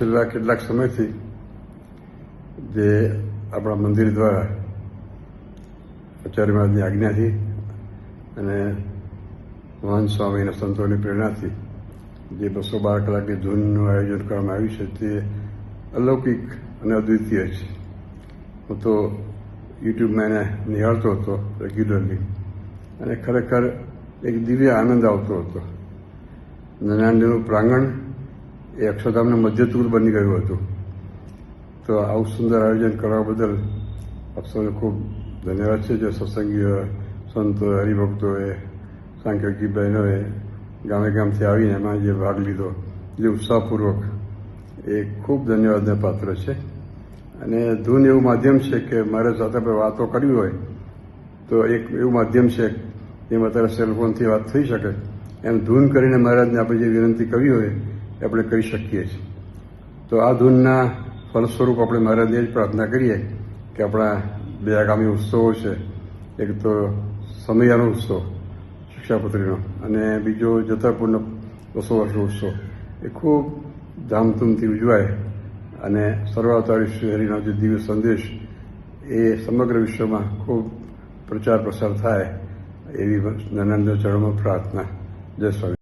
છેલ્લા કેટલાક સમયથી જે આપણા મંદિર દ્વારા આચાર્ય મહારાજની આજ્ઞાથી અને મહાન સ્વામીના સંતોની પ્રેરણાથી જે બસો બાર કલાકની ધૂનનું આયોજન કરવામાં આવ્યું છે તે અલૌકિક અને અદ્વિતીય છે. હું તો યુટ્યુબમાં એને નિહાળતો હતો રેગ્યુલરલી અને ખરેખર એક દિવ્ય આનંદ આવતો હતો. નાનાંડીનું પ્રાંગણ એ અક્ષરધામના મધ્યતુર બની ગયું હતું. તો આવું સુંદર આયોજન કરવા બદલ અક્ષરને ખૂબ ધન્યવાદ છે. જે સત્સંગીઓ, સંતો, હરિભક્તોએ, સાંખ્યોગી બહેનોએ ગામે ગામથી આવીને એમાં જે ભાગ લીધો, જે ઉત્સાહપૂર્વક, એ ખૂબ ધન્યવાદને પાત્ર છે. અને ધૂન એવું માધ્યમ છે કે મારે સાથે આપણે વાતો કરવી હોય, તો એક એવું માધ્યમ છે જેમાં અત્યારે સેલફોનથી વાત થઈ શકે. એમ ધૂન કરીને મહારાજને આપણે જે વિનંતી કરવી હોય આપણે કરી શકીએ છીએ. તો આ ધૂનના ફલસ્વરૂપ આપણે મહારાજને જ પ્રાર્થના કરીએ કે આપણા બે આગામી ઉત્સવો છે. એક તો સમયાનો ઉત્સવ, શિક્ષાપત્રીનો, અને બીજો જતાપૂર્ણ બસો વર્ષનો ઉત્સવ. એ ખૂબ ધામધૂમથી ઉજવાય અને સર્વાવતારી શ્રી હરિનો જે દિવ્ય સંદેશ એ સમગ્ર વિશ્વમાં ખૂબ પ્રચાર પ્રસાર થાય એવી નરેન્દ્ર ચરણમાં પ્રાર્થના. જય સ્વામી.